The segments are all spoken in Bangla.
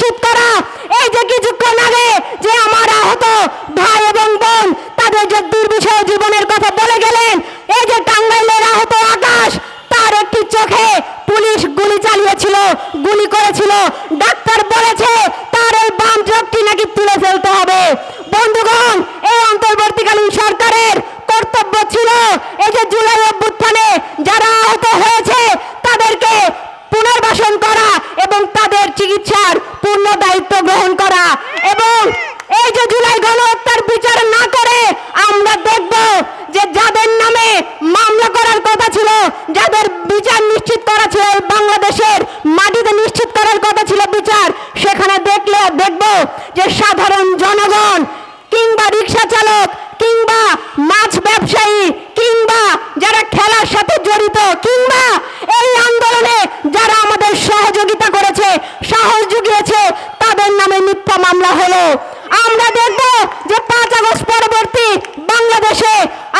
নিশ্চিত করা। এই যে কিছুক্ষণ আগে যে আমার আহত ভাই এবং বোন তাদের যে দুর্বিষয় জীবনের কথা বলে গেলেন, এই যে টাঙ্গাইলের আহত আকাশ, তার একটি চোখে পুলিশ গুলি চালিয়েছিল, গুলি করেছিল। ডাক্তার বলেছে তার এই বাম চোখটি নাকি তুলে ফেলতে হবে। বন্ধুগণ, এই অন্তর্বর্তীকালীন সরকারের কর্তব্য ছিল এই যে জুলাই অভ্যুত্থানে যারা আহত হয়েছে যাদের বিচার নিশ্চিত করা ছিল, এই বাংলাদেশের মাটিতে নিশ্চিত করার কথা ছিল বিচার। সেখানে দেখলে, দেখব যে সাধারণ জনগণ কিংবা রিক্সা চালক কিংবা মাছ ব্যবসায়ী কিংবা যারা খেলার সাথে জড়িত কিংবা এই আন্দোলনে যারা আমাদের সহযোগিতা করেছে, সাহস জুগিয়েছে, তাদের নামে মিথ্যা মামলা হলো। আমরা দেখব যে পাঁচ আগস্ট পরবর্তী বাংলাদেশে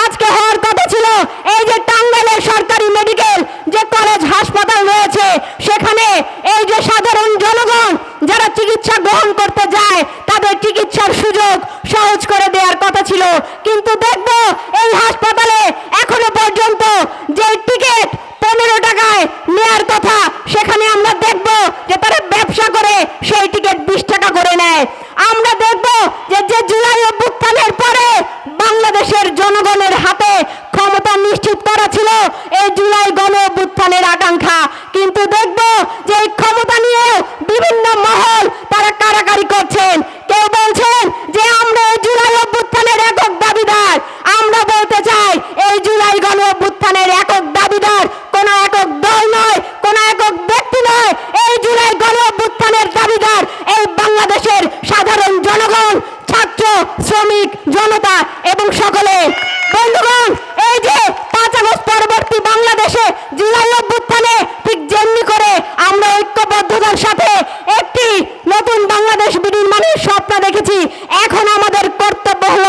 আজকে হওয়ার কথা ছিল এই যে টাঙ্গাইলের সরকারি মেডিকেল যে কলেজ হাসপাতাল রয়েছে সেখানে এই যে সাধারণ জনগণ যারা চিকিৎসা গ্রহণ করতে যায়, তাদের চিকিৎসার সুযোগ সহজ করে দেওয়ার কথা ছিল। কিন্তু দেখব এই হাসপাতালে এখনও পর্যন্ত যে টিকিট পনেরো টাকায় নেয়ার কথা, সেখানে আমরা দেখব যে তারা ব্যবসা করে সেই টিকিট বিশ টাকা করে নেয়। আমরা দেখব যে যে জুলাই অভ্যুত্থানের পরে বাংলাদেশের জনগণের হাতে জনতা এবং সকলে। বন্ধুগণ, এই যে পাঁচ আগস্ট পরবর্তী বাংলাদেশে জুলাই অভ্যুত্থানে ঠিক যেমনি করে আমরা ঐক্যবদ্ধতার সাথে একটি নতুন বাংলাদেশ বিনির্মাণের স্বপ্ন দেখেছি, এখন আমাদের কর্তব্য হল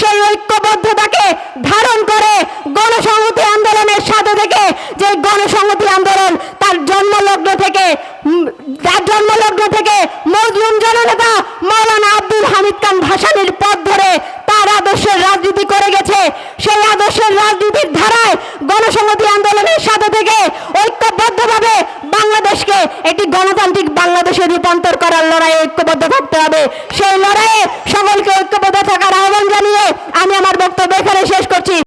সেই ঐক্যবদ্ধতাকে ধারণ করে গণসংহতি আন্দোলনের সাথে থেকে যে গণসংহতি আন্দোলন তার জন্মলগ্ন থেকে তার জন্মলগ্ন থেকে মজলুম জননেতা মৌলানা আব্দুল হামিদ খান ভাসানির পথ ধরে তার আদর্শের রাজনীতি করে গেছে। সেই আদর্শের রাজনীতির ধারায় গণসংহতি আন্দোলনের সাথে থেকে ঐক্যবদ্ধভাবে বাংলাদেশকে একটি গণতান্ত্রিক বাংলাদেশে রূপান্তর করার লড়াইয়ে ঐক্যবদ্ধ করতে হবে। সেই লড়াইয়ে সকলকে ঐক্যবদ্ধ থাকার আহ্বান জানিয়ে আমি আমার বক্তব্য এখানে শেষ করছি।